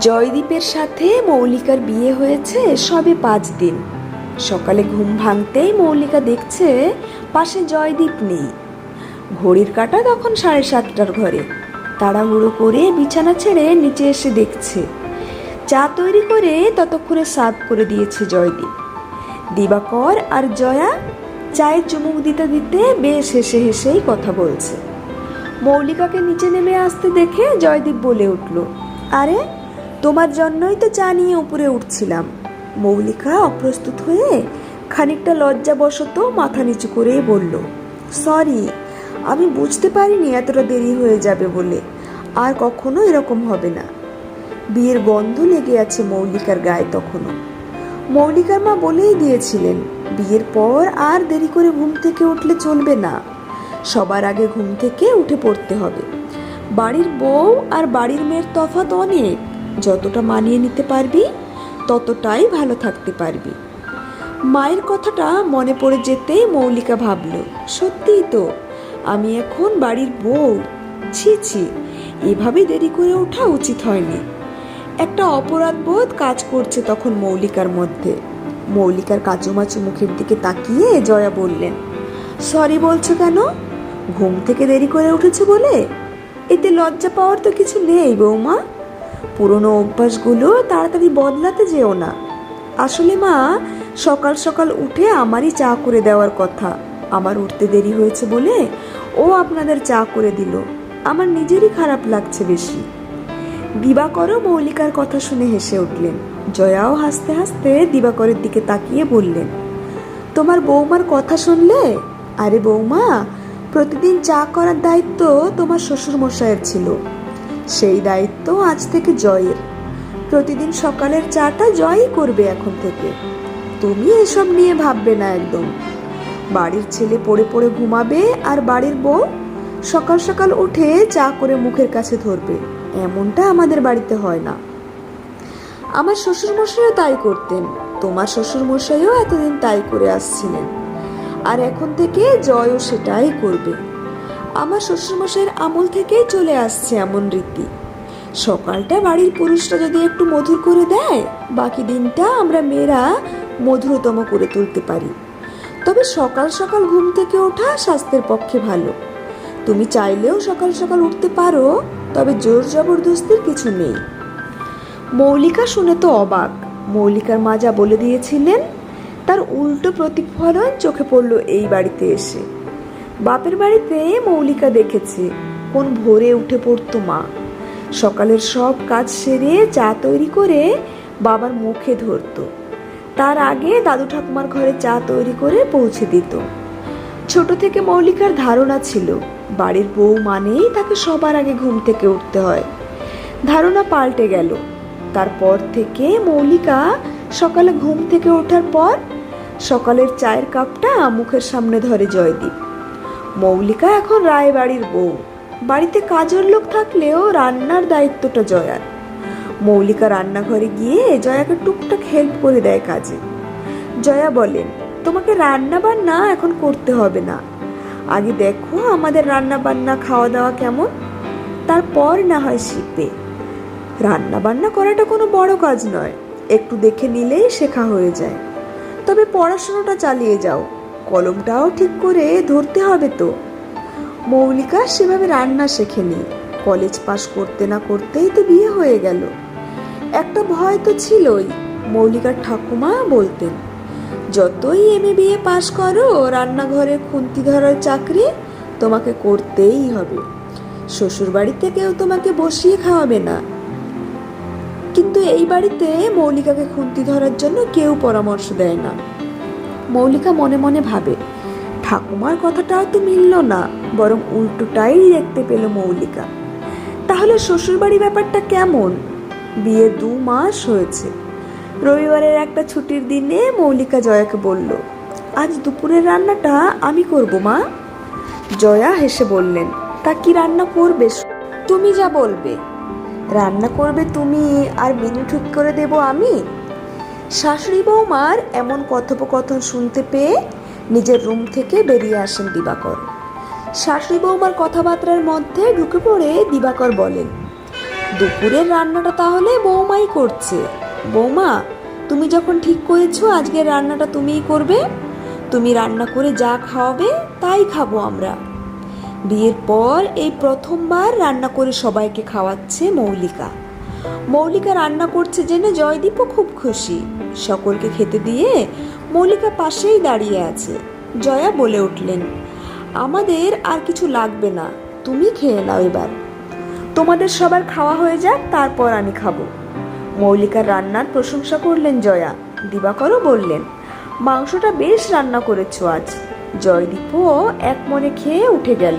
জয়দীপের সাথে মৌলিকার বিয়ে হয়েছে সবে পাঁচ দিন। সকালে ঘুম ভাঙতেই মৌলিকা দেখছে পাশে জয়দীপ নেই। ঘড়ির কাঁটা তখন সাড়ে সাতটার ঘরে। তাড়াহুড়ো করে বিছানা ছেড়ে নিচে এসে দেখছে। চা তৈরি করে ততক্ষণে সার্ভ করে দিয়েছে জয়দীপ। দিবাকর আর জয়া চায়ের চুমুক দিতে দিতে বেশ হেসে হেসেই কথা বলছে। মৌলিকাকে নিচে নেমে আসতে দেখে জয়দীপ বলে উঠল, আরে তোমার জন্যই তো চা নিয়ে উপরে উঠছিলাম। মৌলিকা অপ্রস্তুত হয়ে খানিকটা লজ্জাবশত মাথা নিচু করেই বলল, সরি, আমি বুঝতে পারিনি এতটা দেরি হয়ে যাবে বলে। আর কখনো এরকম হবে না। বিয়ের গন্ধ লেগে আছে মৌলিকার গায়ে তখনও। মৌলিকার মা বলেই দিয়েছিলেন, বিয়ের পর আর দেরি করে ঘুম থেকে উঠলে চলবে না। সবার আগে ঘুম থেকে উঠে পড়তে হবে। বাড়ির বউ আর বাড়ির মেয়ের তফাৎ অনেক। যতটা মানিয়ে নিতে পারবি, ততটাই ভালো থাকতে পারবি। মায়ের কথাটা মনে পড়ে যেতেই মৌলিকা ভাবল, সত্যিই তো, আমি এখন বাড়ির বউ। ছি ছি, এভাবে দেরি করে ওঠা উচিত হয়নি। একটা অপরাধ বোধ কাজ করছে তখন মৌলিকার মধ্যে। মৌলিকার কাচুমাচু মুখের দিকে তাকিয়ে জয়া বললেন, সরি বলছো কেন? ঘুম থেকে দেরি করে উঠেছো বলে? এতে লজ্জা পাওয়ার তো কিছু নেই বৌমা। পুরনো অভ্যাসগুলো তাড়াতাড়ি বদলাতে যেও না। আসলে মা, সকাল সকাল উঠে আমারই চা করে দেওয়ার কথা। আমার উঠতে দেরি হয়েছে বলে ও আপনাদের চা করে দিল। আমার নিজেরই খারাপ লাগছে বেশি। দিবাকরও মৌলিকার কথা শুনে হেসে উঠলেন। জয়াও হাসতে হাসতে দিবাকরের দিকে তাকিয়ে বললেন, তোমার বৌমার কথা শুনলে? আরে বৌমা, প্রতিদিন চা করার দায়িত্ব তোমার শ্বশুর মশাইয়ের ছিল। সেই দায়িত্ব আজ থেকে জয়ের। প্রতিদিন সকালের চাটা জয়ই করবে এখন থেকে। তুমি এসব নিয়ে ভাববে না একদম। বাড়ির ছেলে পড়ে পড়ে ঘুমাবে আর বাড়ির বউ সকাল সকাল উঠে চা করে মুখের কাছে ধরবে। এমনটা আমাদের বাড়িতে হয় না। আমার শ্বশুরমশাইও তাই করতেন। তোমার শ্বশুরমশাইও এতদিন তাই করে আসছিলেন। আর এখন থেকে জয়ও সেটাই করবে। আমার শ্বশুরমশাইয়ের আমল থেকেই চলে আসছে এমন রীতি। সকালটা বাড়ির পুরুষরা যদি একটু মধুর করে দেয়, বাকি দিনটা আমরা মেয়েরা মধুরতম করে তুলতে পারি। তবে সকাল সকাল ঘুম থেকে ওঠা স্বাস্থ্যের পক্ষে ভালো। তুমি চাইলেও সকাল সকাল উঠতে পারো, তবে জোর জবরদস্তির কিছু নেই। মৌলিকা শুনে তো অবাক। মৌলিকার মা যা বলে দিয়েছিলেন, তার উল্টো প্রতিফলন চোখে পড়ল এই বাড়িতে এসে। বাপের বাড়িতে মৌলিকা দেখেছে, কোন ভোরে উঠে পড়তো মা। সকালের সব কাজ সেরে চা তৈরি করে বাবার মুখে ধরতো। তার আগে দাদু ঠাকুমার ঘরে চা তৈরি করে পৌঁছে দিত। ছোট থেকে মৌলিকার ধারণা ছিল, বাড়ির বউ মানেই তাকে সবার আগে ঘুম থেকে উঠতে হয়। ধারণা পাল্টে গেল। তারপর থেকে মৌলিকা সকালে ঘুম থেকে ওঠার পর সকালের চায়ের কাপটা মুখের সামনে ধরে জয়দীপ। মৌলিকা এখন রায় বাড়ির বউ। বাড়িতে কাজের লোক থাকলেও রান্নার দায়িত্বটা জয়ার। মৌলিকা রান্নাঘরে গিয়ে জয়াকে টুকটাক হেল্প করে দেয় কাজে। জয়া বলেন, তোমাকে রান্না বান্না এখন করতে হবে না। আগে দেখো আমাদের রান্না বান্না খাওয়া দাওয়া কেমন। তারপর না হয় শিখবে। রান্না বান্না করাটা কোনো বড় কাজ নয়। একটু দেখে নিলেই শেখা হয়ে যায়। তবে পড়াশোনাটা চালিয়ে যাও। কলমটাও ঠিক করে ধরতে হবে তো। মৌলিকা সেভাবে রান্না শেখেনি। কলেজ পাশ করতে না করতেই তো বিয়ে হয়ে গেল। একটা ভয় তো ছিলই, মৌলিকার ঠাকুমা বলতেন। যতই এম বিয়ে পাশ করো, রান্নাঘরে খুন্তি ধরার চাকরি তোমাকে করতেই হবে। শ্বশুর বাড়িতে কেউ তোমাকে বসিয়ে খাওয়াবে না। কিন্তু এই বাড়িতে মৌলিকাকে খুন্তি ধরার জন্য কেউ পরামর্শ দেয় না। মৌলিকা মনে মনে ভাবে, ঠাকুমার কথাটাও তো মিলল না, বরং উল্টোটাই দেখতে পেল মৌলিকা। তাহলে শ্বশুরবাড়ি ব্যাপারটা কেমন? বিয়ে দু মাস হয়েছে। রবিবারের একটা ছুটির দিনে মৌলিকা জয়াকে বলল, আজ দুপুরের রান্নাটা আমি করব, মা। জয়া হেসে বললেন, তা কি রান্না করবে? তুমি যা বলবে। রান্না করবে তুমি, আর মেনু ঠিক করে দেব আমি? শাশুড়ি বৌমার এমন কথোপকথন শুনতে পেয়ে নিজের রুম থেকে বেরিয়ে আসেন দিবাকর। শাশুড়ি বৌমার কথাবার্তার মধ্যে ঢুকে পড়ে দিবাকর বলেন, দুপুরের রান্নাটা তাহলে বৌমাই করছে। বৌমা, তুমি যখন ঠিক করেছ আজকের রান্নাটা তুমিই করবে। তুমি রান্না করে যা খাওয়াবে তাই খাব আমরা। বিয়ের পর এই প্রথমবার রান্না করে সবাইকে খাওয়াচ্ছে মৌলিকা। মৌলিকা রান্না করছে জেনে জয়দীপও খুব খুশি। সকলকে খেতে দিয়ে মৌলিকা পাশেই দাঁড়িয়ে আছে। জয়া বলে উঠলেন, আমাদের আর কিছু লাগবে না, তুমি খেয়ে নাও এবার। তোমাদের সবার খাওয়া হয়ে যাক, তারপর আমি খাব। মৌলিকার রান্নার প্রশংসা করলেন জয়া। দিবাকরও বললেন, মাংসটা বেশ রান্না করেছ আজ। জয়দীপও এক মনে খেয়ে উঠে গেল।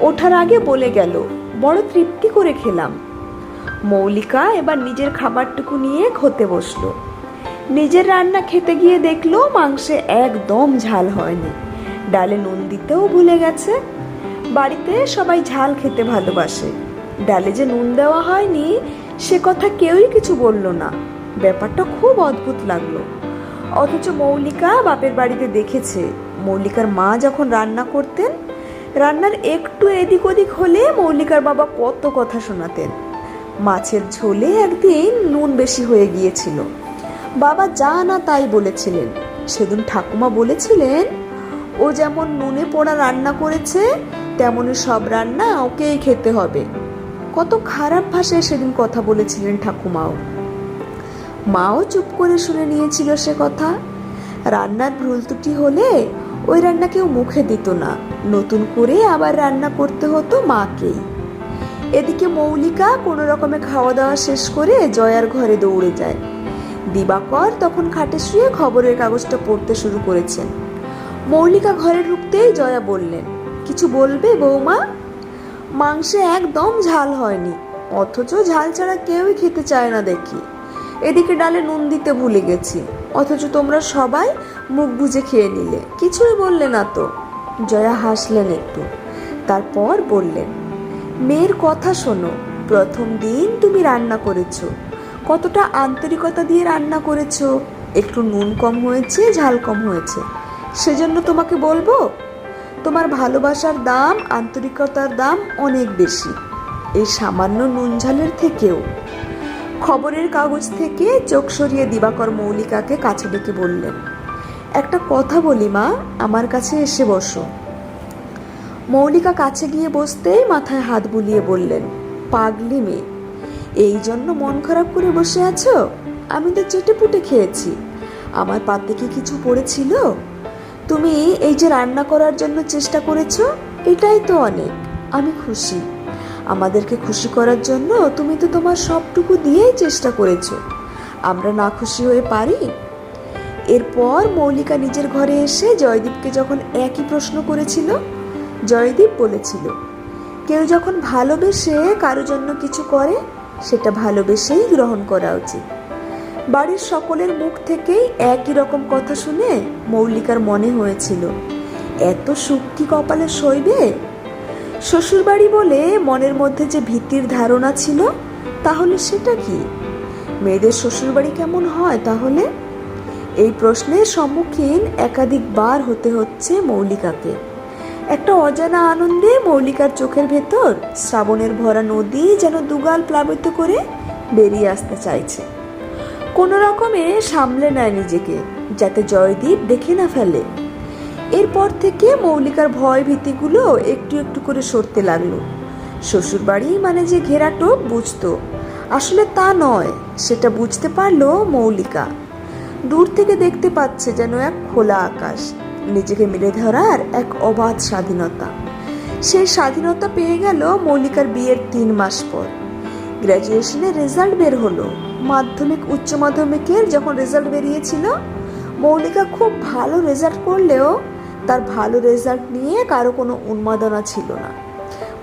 ওঠার আগে বলে গেল, বড় তৃপ্তি করে খেলাম। মৌলিকা এবার নিজের খাবারটুকু নিয়ে খেতে বসল। নিজের রান্না খেতে গিয়ে দেখল মাংসে একদম ঝাল হয়নি। ডালে নুন দিতেও ভুলে গেছে। বাড়িতে সবাই ঝাল খেতে ভালোবাসে। ডালে যে নুন দেওয়া হয়নি, সে কথা কেউই কিছু বলল না। ব্যাপারটা খুব অদ্ভুত লাগল। অথচ মৌলিকা বাপের বাড়িতে দেখেছে। মৌলিকার মা যখন রান্না করতেন, রান্নার একটু এদিক ওদিক হলে মৌলিকার বাবা কত কথা শোনাতেন। মাছের ঝোলে একদিন নুন বেশি হয়ে গিয়েছিল। বাবা যা না তাই বলেছিলেন। সেদিন ঠাকুমা বলেছিলেন, ও যেমন নুনে পোড়া রান্না করেছে তেমনই সব রান্না ওকেই খেতে হবে। কত খারাপ ভাষায় সেদিন কথা বলেছিলেন ঠাকুমাও। মাও চুপ করে শুনে নিয়েছিল সে কথা। রান্নার ভুল ত্রুটি হলে ওই রান্না কেউ মুখে দিত না। নতুন করে আবার রান্না করতে হতো মাকেই। এদিকে মৌলিকা কোনো রকমে খাওয়া দাওয়া শেষ করে জয়ার ঘরে দৌড়ে যায়। দিবাকর তখন খাটে শুয়ে খবরের কাগজটা পড়তে শুরু করেছেন। মৌলিকা ঘরে ঢুকতেই জয়া বললেন, কিছু বলবে বৌমা? মাংসে একদম ঝাল হয়নি, অথচ ঝাল ছাড়া কেউই খেতে চায় না দেখি। এদিকে ডালে নুন দিতে ভুলে গেছি, অথচ তোমরা সবাই মুখ বুজে খেয়ে নিলে, কিছুই বললে না তো? জয়া হাসলেন একটু, তারপর বললেন মেয়ের কথা শোনো। প্রথম দিন তুমি রান্না করেছ। কতটা আন্তরিকতা দিয়ে রান্না করেছ? একটু নুন কম হয়েছে, ঝাল কম হয়েছে। সেজন্য তোমাকে বলব, তোমার ভালোবাসার দাম, আন্তরিকতার দাম অনেক বেশি। এই সামান্য নুন ঝালের থেকেও। খবরের কাগজ থেকে চোখ সরিয়ে দিবাকর মৌলিকাকে কাছে ডেকে বললেন, একটা কথা বলি মা, আমার কাছে এসে বসো। মৌলিকা কাছে গিয়ে বসতেই মাথায় হাত বুলিয়ে বললেন, পাগলি মেয়ে, এই জন্য মন খারাপ করে বসে আছো? আমি তো চেটে পুটে খেয়েছি। আমার পাতে কি কিছু পড়েছিল? তুমি এই যে রান্না করার জন্য চেষ্টা করেছ, এটাই তো অনেক। আমি খুশি। আমাদেরকে খুশি করার জন্য তুমি তো তোমার সবটুকু দিয়েই চেষ্টা করেছ। আমরা না খুশি হয়ে পারি? এরপর মৌলিকা নিজের ঘরে এসে জয়দীপকে যখন একই প্রশ্ন করেছিল জয়দীপ বলেছিল, কেউ যখন ভালোবেসে কারও জন্য কিছু করে, সেটা ভালোবেসেই গ্রহণ করা উচিত। বাড়ির সকলের মুখ থেকেই একই রকম কথা শুনে মৌলিকার মনে হয়েছিল, এত সুখ কি কপালে সইবে? শ্বশুরবাড়ি বলে মনের মধ্যে যে ভীতির ধারণা ছিল, তাহলে সেটা কি? মেয়েদের শ্বশুরবাড়ি কেমন হয় তাহলে? এই প্রশ্নের সম্মুখীন একাধিকবার হতে হচ্ছে মৌলিকাকে। একটা অজানা আনন্দে মৌলিকার চোখের ভেতর শ্রাবণের ভরা নদী যেন দুগাল প্লাবিত করে বেরিয়ে আসতে চাইছে। কোনো রকমে সামলে নেয় নিজেকে, যাতে জয়দীপ দেখে না ফেলে। এরপর থেকে মৌলিকার ভয় ভীতিগুলো একটু একটু করে সরতে লাগল। শ্বশুরবাড়ি মানে যে ঘেরা টোপ বুঝতো। আসলে তা নয়, সেটা বুঝতে পারল মৌলিকা। দূর থেকে দেখতে পাচ্ছে যেন এক খোলা আকাশ। নিজেকে মেলে ধরার এক অবাধ স্বাধীনতা। সেই স্বাধীনতা পেয়ে গেল মৌলিকার বিয়ের তিন মাস পর। গ্র্যাজুয়েশনের রেজাল্ট বের হলো। মাধ্যমিক, উচ্চ মাধ্যমিকের যখন রেজাল্ট বেরিয়েছিল, মৌলিকা খুব ভালো রেজাল্ট করলেও তার ভালো রেজাল্ট নিয়ে কারও কোনো উন্মাদনা ছিল না।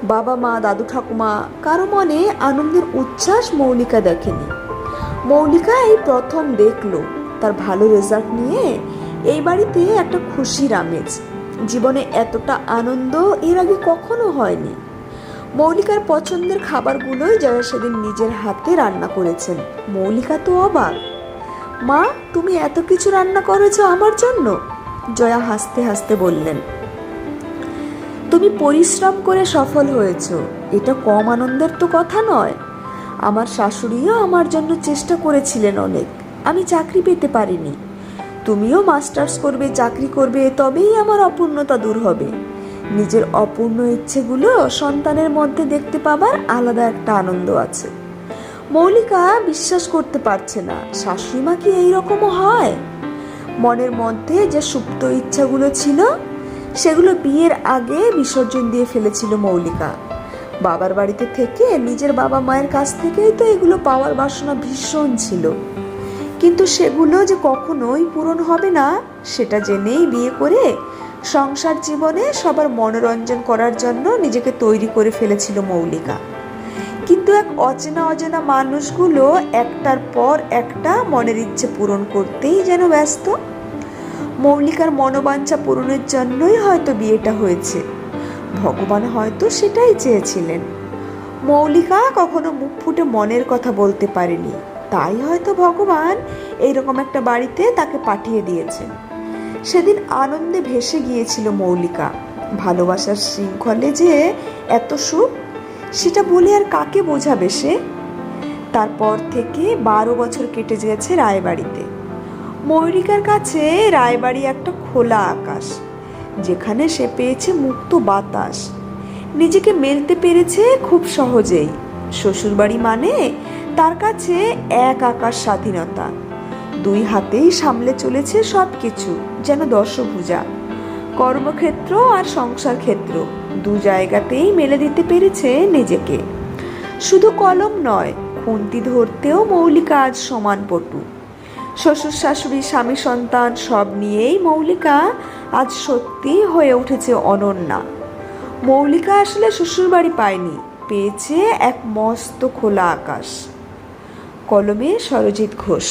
বাবা মা, দাদু ঠাকুমা, কারও মনে আনন্দের উচ্ছ্বাস মৌলিকা দেখেনি। মৌলিকা এই প্রথম দেখল তার ভালো রেজাল্ট নিয়ে এই বাড়িতে একটা খুশির আমেজ। জীবনে এতটা আনন্দ এর আগে কখনো হয়নি। মৌলিকার পছন্দের খাবারগুলোই জয়া সেদিন নিজের হাতে রান্না করেছেন। মৌলিকা তো অবাক। মা, তুমি এত কিছু রান্না করেছ আমার জন্য? জয়া হাসতে হাসতে বললেন। তুমি পরিশ্রম করে সফল হয়েছ। এটা কম আনন্দের তো কথা নয়। আমার শাশুড়িও আমার জন্য চেষ্টা করেছিলেন অনেক। আমি চাকরি পেতে পারিনি। তুমিও মাস্টার্স করবে, চাকরি করবে, তবেই আমার অপূর্ণতা দূর হবে। নিজের অপূর্ণ ইচ্ছেগুলো সন্তানের মধ্যে দেখতে পাবার আলাদা একটা আনন্দ আছে। মৌলিকা বিশ্বাস করতে পারছে না, শাশুড়িমা কি এইরকমও হয়? মনের মধ্যে যে সুপ্ত ইচ্ছাগুলো ছিল, সেগুলো বিয়ের আগে বিসর্জন দিয়ে ফেলেছিল মৌলিকা। বাবার বাড়িতে থেকে নিজের বাবা মায়ের কাছ থেকেই তো এগুলো পাওয়ার বাসনা ভীষণ ছিল। কিন্তু সেগুলো যে কখনোই পূরণ হবে না, সেটা জেনেই বিয়ে করে সংসার জীবনে সবার মনোরঞ্জন করার জন্য নিজেকে তৈরি করে ফেলেছিল মৌলিকা। কিন্তু এক অচেনা অচেনা মানুষগুলো একটার পর একটা মনের ইচ্ছে পূরণ করতেই যেন ব্যস্ত। মৌলিকার মনোবাঞ্ছা পূরণের জন্যই হয়তো বিয়েটা হয়েছে। ভগবান হয়তো সেটাই চেয়েছিলেন। মৌলিকা কখনো মুখ ফুটে মনের কথা বলতে পারেনি। তাই হয়তো ভগবান এইরকম একটা বাড়িতে তাকে পাঠিয়ে দিয়েছেন। সেদিন আনন্দে ভেসে গিয়েছিল মৌলিকা। ভালোবাসার শৃঙ্খলে যে এত সুখ, সেটা বলে আর কাকে বোঝাবে সে? তারপর থেকে বারো বছর কেটে গেছে রায়বাড়িতে। ময়ূরিকার কাছে রায়বাড়ি একটা খোলা আকাশ, যেখানে সে পেয়েছে মুক্ত বাতাস। নিজেকে মেলতে পেরেছে খুব সহজেই। শ্বশুরবাড়ি মানে তার কাছে এক আকার স্বাধীনতা। দুই হাতেই সামলে চলেছে সব কিছু যেন দশভুজা কর্মক্ষেত্র আর সংসার ক্ষেত্র দু জায়গাতেই মেলে দিতে পেরেছে নিজেকে। শুধু কলম নয়, খুন্তি ধরতেও মৌলিকা আজ সমান পটু শ্বশুর শাশুড়ি, স্বামী সন্তান সব নিয়েই মৌলিকা আজ সত্যি হয়ে উঠেছে অনন্যা। মৌলিকা আসলে শ্বশুরবাড়ি পায়নি, পেয়েছে এক মস্ত খোলা আকাশ। কলমে সরজিৎ ঘোষ।